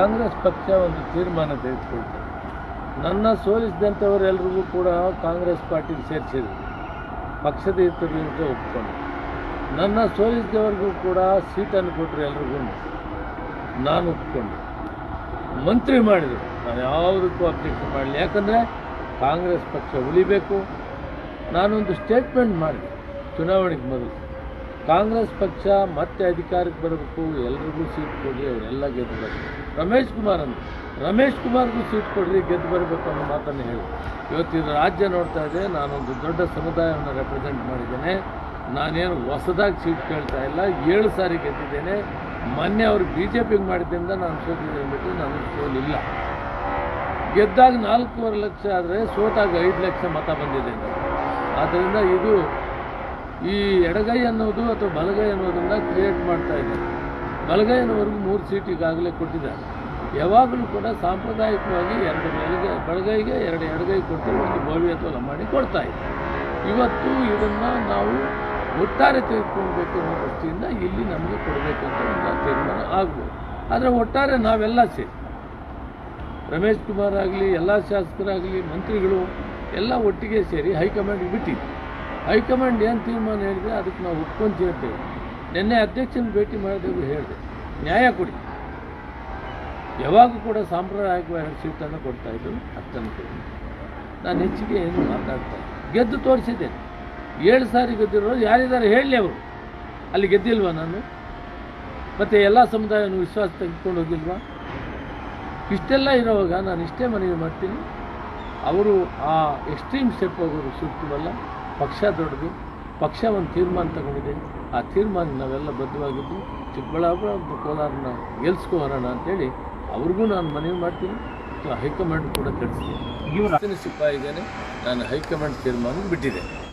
ಕಾಂಗ್ರೆಸ್ ಪಕ್ಷ ಒಂದು ತೀರ್ಮಾನ ತೆಗೆದುಕೊಳ್ತು. ನನ್ನ ಸೋಲಿಸಿದಂಥವರೆಲ್ಲರಿಗೂ ಕೂಡ ಕಾಂಗ್ರೆಸ್ ಪಾರ್ಟಿಗೆ ಸೇರಿಸಿದ್ರು. ಪಕ್ಷದ ಹಿತದಿಂದ ಒಪ್ಕೊಂಡು. ನನ್ನ ಸೋಲಿಸಿದವರಿಗೂ ಕೂಡ ಸೀಟನ್ನು ಕೊಟ್ಟರು ಎಲ್ರಿಗೂ. ನಾನು ಒಪ್ಕೊಂಡು. ಮಂತ್ರಿ ಮಾಡಿದರು. ನಾನು ಯಾವುದಕ್ಕೂ ಅಬ್ಜೆಕ್ಷನ್ ಮಾಡಲಿ ಯಾಕಂದರೆ ಕಾಂಗ್ರೆಸ್ ಪಕ್ಷ ಉಳಿಬೇಕು. ನಾನೊಂದು ಸ್ಟೇಟ್ಮೆಂಟ್ ಮಾಡಿದೆ. ಚುನಾವಣೆಗೆ ಮೊದಲು. ಕಾಂಗ್ರೆಸ್ ಪಕ್ಷ ಮತ್ತೆ ಅಧಿಕಾರಕ್ಕೆ ಬರಬೇಕು, ಎಲ್ರಿಗೂ ಸೀಟ್ ಕೊಡಿ, ಅವರೆಲ್ಲ ಗೆದ್ದು ಬರಬೇಕು. ರಮೇಶ್ ಕುಮಾರ್ ಅಂತ. ರಮೇಶ್ ಕುಮಾರ್ಗೂ ಸೀಟ್ ಕೊಡ್ರಿ, ಗೆದ್ದು ಬರಬೇಕು ಅನ್ನೋ ಮಾತನ್ನು ಹೇಳಿ. ಇವತ್ತು ಇದು ರಾಜ್ಯ ನೋಡ್ತಾ ಇದೆ, ನಾನೊಂದು ದೊಡ್ಡ ಸಮುದಾಯವನ್ನು ರೆಪ್ರೆಸೆಂಟ್ ಮಾಡಿದ್ದೇನೆ. ನಾನೇನು ಹೊಸದಾಗಿ ಸೀಟ್ ಕೇಳ್ತಾ ಇಲ್ಲ, ಏಳು ಸಾರಿ ಗೆದ್ದಿದ್ದೇನೆ. ಮೊನ್ನೆ ಅವರು ಬಿ ಜೆ ಪಿಗೆ ಮಾಡಿದ್ದರಿಂದ ನಾನು ಸೋತಿದ್ದೇನೆ ಬಿಟ್ಟು ನನಗೆ ಸೋಲಿಲ್ಲ. ಗೆದ್ದಾಗ ನಾಲ್ಕೂವರೆ ಲಕ್ಷ ಆದರೆ ಸೋತಾಗ ಐದು ಲಕ್ಷ ಮತ ಬಂದಿದೆ. ಆದ್ದರಿಂದ ಇದು ಈ ಎಡಗೈ ಅನ್ನೋದು ಅಥವಾ ಬಲಗೈ ಅನ್ನೋದನ್ನು ಕ್ರಿಯೇಟ್ ಮಾಡ್ತಾ ಇದ್ದಾರೆ. ಬಲಗೈ ಮೂರು ಸೀಟ್ ಈಗಾಗಲೇ ಕೊಟ್ಟಿದ್ದಾರೆ. ಯಾವಾಗಲೂ ಕೂಡ ಸಾಂಪ್ರದಾಯಿಕವಾಗಿ ಎರಡು ಬಲಗೈ, ಬಲಗೈಗೆ ಎರಡು ಎಡಗೈ ಕೊಟ್ಟು ಒಂದು ಅಥವಾ ಮಾಡಿ ಕೊಡ್ತಾ ಇದ್ದಾರೆ ಇವತ್ತು ಇದನ್ನು ನಾವು ಒಟ್ಟಾರೆ ತೆಗೆದುಕೊಳ್ಬೇಕು ಅನ್ನೋ ದೃಷ್ಟಿಯಿಂದ ಇಲ್ಲಿ ನಮಗೆ ಕೊಡಬೇಕು ಅಂತ ಒಂದು ತೀರ್ಮಾನ ಆಗ್ಬೋದು. ಆದರೆ ಒಟ್ಟಾರೆ ನಾವೆಲ್ಲ ಸೇರಿ, ರಮೇಶ್ ಕುಮಾರ್ ಆಗಲಿ, ಎಲ್ಲ ಶಾಸಕರಾಗಲಿ, ಮಂತ್ರಿಗಳು ಎಲ್ಲ ಒಟ್ಟಿಗೆ ಸೇರಿ ಹೈಕಮಾಂಡ್ಗೆ ಬಿಟ್ಟಿದ್ದು ಹೈಕಮಾಂಡ್ ಏನು ತೀರ್ಮಾನ ಹೇಳಿದೆ, ಅದಕ್ಕೆ ನಾವು ಒಪ್ಕೊಂಡು ಸೇರ್ತೇವೆ ನಿನ್ನೆ ಅಧ್ಯಕ್ಷನ ಭೇಟಿ ಮಾಡಿದೆವು ಹೇಳಿದೆ, ನ್ಯಾಯ ಕೊಡಿ. ಯಾವಾಗ ಕೂಡ ಸಾಂಪ್ರದಾಯಿಕವಾಗಿ ಸೀಟನ್ನು ಕೊಡ್ತಾ ಇದ್ದರು ಕೊಡಿ. ನಾನು ಹೆಚ್ಚಿಗೆ ಏನು ಮಾತಾಡ್ತಾ. ಗೆದ್ದು ತೋರಿಸಿದ್ದೇನೆ. ಏಳು ಸಾರಿ ಗೆದ್ದಿರೋರು ಯಾರಿದ್ದಾರೆ ಹೇಳಲಿ ಅವರು. ಅಲ್ಲಿ ಗೆದ್ದಿಲ್ವಾ ನಾನು? ಮತ್ತು ಎಲ್ಲ ಸಮುದಾಯವನ್ನು ವಿಶ್ವಾಸ ತೆಗೆದುಕೊಂಡು ಹೋಗಿಲ್ವಾ? ಇಷ್ಟೆಲ್ಲ ಇರೋವಾಗ ನಾನು ಇಷ್ಟೇ ಮನವಿ ಮಾಡ್ತೀನಿ. ಅವರು ಆ ಎಕ್ಸ್ಟ್ರೀಮ್ ಸ್ಟೆಪ್ ಹೋಗೋರು ಸೂಕ್ತವಲ್ಲ. ಪಕ್ಷ ದೊಡ್ಡದು ಪಕ್ಷ ಒಂದು ತೀರ್ಮಾನ ತಗೊಂಡಿದೆ. ಆ ತೀರ್ಮಾನ ನಾವೆಲ್ಲ ಬದ್ಧವಾಗಿದ್ದು ಚಿಕ್ಕಬಳ್ಳಾಪುರ ಮತ್ತು ಕೋಲಾರನ ಗೆಲ್ಸ್ಕೊ ಅಂತೇಳಿ ಅವ್ರಿಗೂ ನಾನು ಮನವಿ ಮಾಡ್ತೀನಿ. ಹೈಕಮಾಂಡ್ ಕೂಡ ತಿಳಿಸ್ತೀನಿ ಇವರು ಸಿಪಾಯಿಗೇನೆ ನಾನು ಹೈಕಮಾಂಡ್ ತೀರ್ಮಾನ ಬಿಟ್ಟಿದೆ